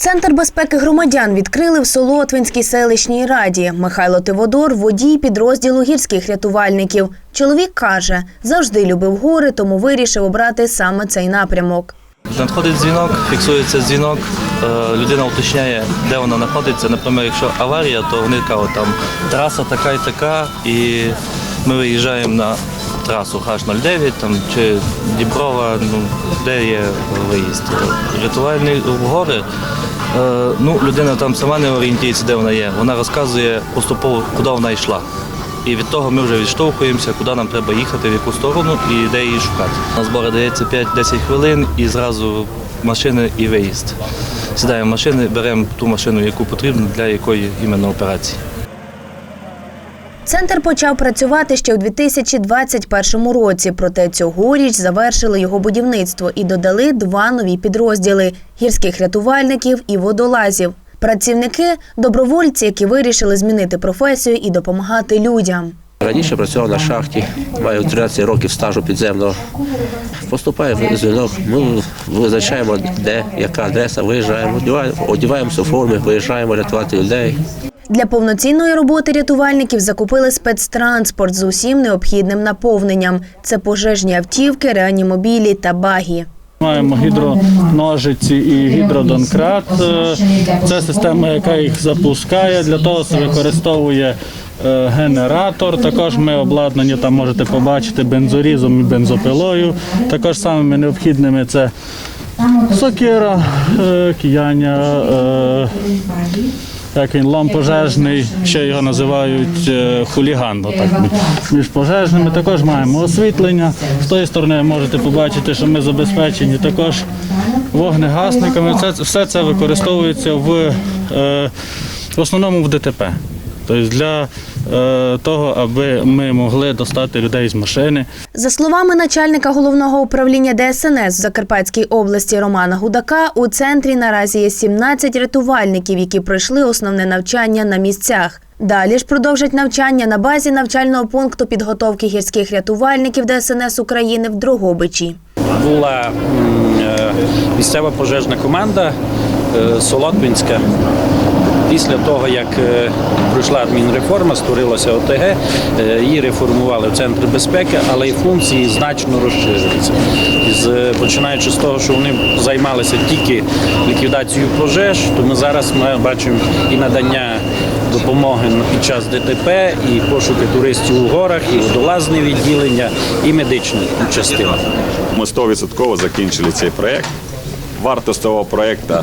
Центр безпеки громадян відкрили в Солотвинській селищній раді. Михайло Тиводор – водій підрозділу гірських рятувальників. Чоловік каже, завжди любив гори, тому вирішив обрати саме цей напрямок. Надходить дзвінок, фіксується дзвінок, е, людина уточняє, де вона знаходиться. Наприклад, якщо аварія, то вони кажуть, там траса така і така, і ми виїжджаємо на трасу H09 там, чи Діброва, ну, де є виїзд. Рятувальні гори, ну, людина там сама не орієнтується, де вона є. Вона розказує поступово, куди вона йшла. І від того ми вже відштовхуємося, куди нам треба їхати, в яку сторону і де її шукати. На збори дається 5-10 хвилин і зразу машини і виїзд. Сідаємо в машини, беремо ту машину, яку потрібно для якої іменно операції. Центр почав працювати ще у 2021 році, проте цьогоріч завершили його будівництво і додали два нові підрозділи – гірських рятувальників і водолазів. Працівники – добровольці, які вирішили змінити професію і допомагати людям. Раніше працював на шахті, маю 13 років стажу підземного. Поступає в дзвінок, ми визначаємо, де, яка адреса, виїжджаємо, одягаємося в форми, виїжджаємо рятувати людей. Для повноцінної роботи рятувальників закупили спецтранспорт з усім необхідним наповненням. Це пожежні автівки, реанімобілі та багі. Маємо гідроножиці і гідродонкрат. Е, Це система, яка їх запускає. Для того це використовує е, генератор. Також ми обладнані, там можете побачити бензорізом і бензопилою. Також самими необхідними це сокира, е, кияння, як він, лом пожежний, ще його називають е, хуліган. Отак, між пожежними також маємо освітлення. З тої сторони можете побачити, що ми забезпечені також вогнегасниками. Це, все це використовується в, е, в основному в ДТП. Тобто для е, того, аби ми могли достати людей з машини. За словами начальника головного управління ДСНС в Закарпатській області Романа Гудака, у центрі наразі є 17 рятувальників, які пройшли основне навчання на місцях. Далі ж продовжать навчання на базі навчального пункту підготовки гірських рятувальників ДСНС України в Дрогобичі. була е, місцева пожежна команда е, Солотвинська. Після того, як е, пройшла адмінреформа, створилася ОТГ, е, її реформували в Центр безпеки, але і функції значно розширюються. З, починаючи з того, що вони займалися тільки ліквідацією пожеж, то ми зараз ми бачимо і надання допомоги під час ДТП, і пошуки туристів у горах, і водолазне відділення, і медична частина. Ми 100% закінчили цей проєкт. Вартість того проєкту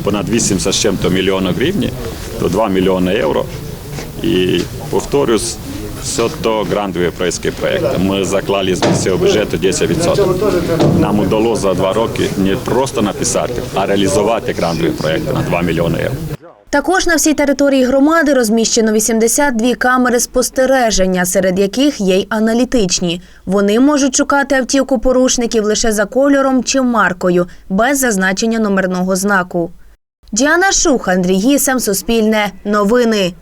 понад 80 з чим-то мільйонів гривень, то 2 мільйони євро. І повторюсь, все то грантові європейські проєкти. Ми заклали з місцевого бюджету 10%. Нам вдалося за два роки не просто написати, а реалізувати грантові проєкти на 2 мільйони євро. Також на всій території громади розміщено 82 камери спостереження, серед яких є й аналітичні. Вони можуть шукати автівку порушників лише за кольором чи маркою, без зазначення номерного знаку. Діана Шух, Андрій Гісем, Суспільне, Новини.